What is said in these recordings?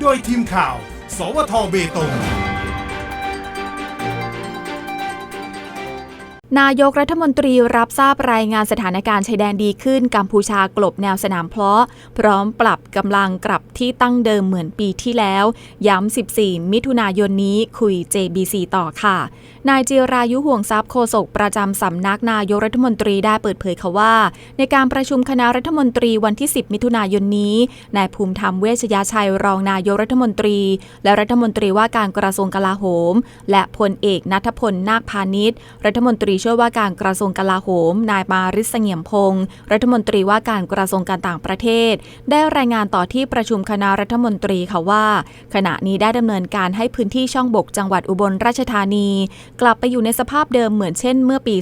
โดยทีมข่าว สวทเบตง นายกรัฐมนตรีรับทราบรายงานสถานการณ์ชายแดนดีขึ้นกัมพูชากลบแนวสนามเพลาะ พร้อมปรับกำลังกลับที่ตั้งเดิมเหมือนปีที่แล้ว ย้ำ 14 มิถุนายนนี้คุย JBC ต่อค่ะ นายจิรายุห่วงทรัพย์โฆษกประจำสำนักนายกรัฐมนตรีได้เปิดเผยค่ะว่า ในการประชุมคณะรัฐมนตรีวันที่ 10 มิถุนายนนี้นายภูมิธรรมเวชยชัยรองนายกรัฐมนตรี และรัฐมนตรีว่าการกระทรวงกลาโหม และพลเอกนัทพลนาคพาณิชย์รัฐมนตรีช่วยว่าการกระทรวงกลาโหม นายมาริสเงียมพงศ์รัฐมนตรีว่าการกระทรวงการต่างประเทศ ได้รายงานต่อที่ประชุมคณะรัฐมนตรีค่ะว่า ขณะนี้ได้ดำเนินการให้พื้นที่ช่องบกจังหวัดอุบลราชธานี กลับไปอยู่ในสภาพเดิมเหมือนเช่น เมื่อปี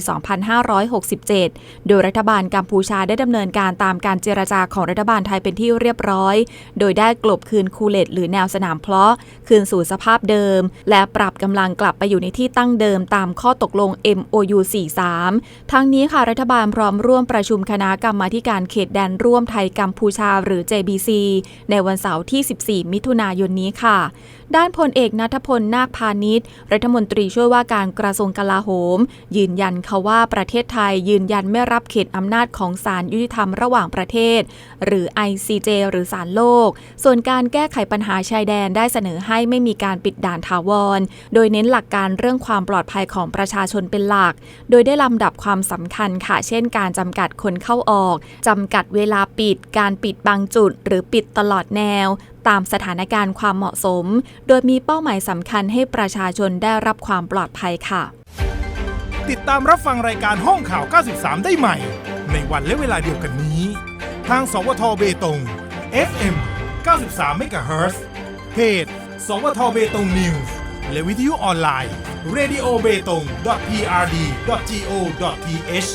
2567 โดยรัฐบาลกัมพูชาได้ดำเนินการตามการเจรจาของรัฐบาลไทยเป็นที่เรียบร้อย โดยได้กลบคืนคูเลตหรือแนวสนามเพลาะคืนสู่สภาพเดิม และปรับกำลังกลับไปอยู่ในที่ตั้งเดิมตามข้อตกลง MOU 43 ทั้งนี้ค่ะรัฐบาลพร้อมร่วมประชุมคณะกรรมาการเขตแดนร่วมไทยกัมพูชาหรือ JBC ในวันเสาร์ที่ 14 มิถุนายนนี้ค่ะ ด้านพลเอกนัทพลนาคพาณิชย์รัฐมนตรีช่วยว่าการกระทรวงกลาโหม ยืนยันค่ะว่าประเทศไทยยืนยันไม่รับเขตอำนาจของศาลยุติธรรมระหว่างประเทศ หรือ ICJ หรือศาลโลก ส่วนการแก้ไขปัญหาชายแดนได้เสนอให้ไม่มีการปิดด่านถาวร โดยเน้นหลักการเรื่องความปลอดภัยของประชาชนเป็นหลัก โดยได้ลำดับความสำคัญค่ะ เช่น การจำกัดคนเข้าออกจำกัดเวลาปิด การปิดบางจุด หรือปิดตลอดแนวตามสถานการณ์ความเหมาะสม โดยมีเป้าหมายสำคัญให้ประชาชนได้รับความปลอดภัยค่ะ ติดตามรับฟังรายการห้องข่าว 93 ได้ใหม่ ในวันและเวลาเดียวกันนี้ ทาง สวทเบตง FM 93เมกะเฮิรตซ์เพจ สวทเบตงนิวส์และวิทยุออนไลน์ radio b e t o n g prd go th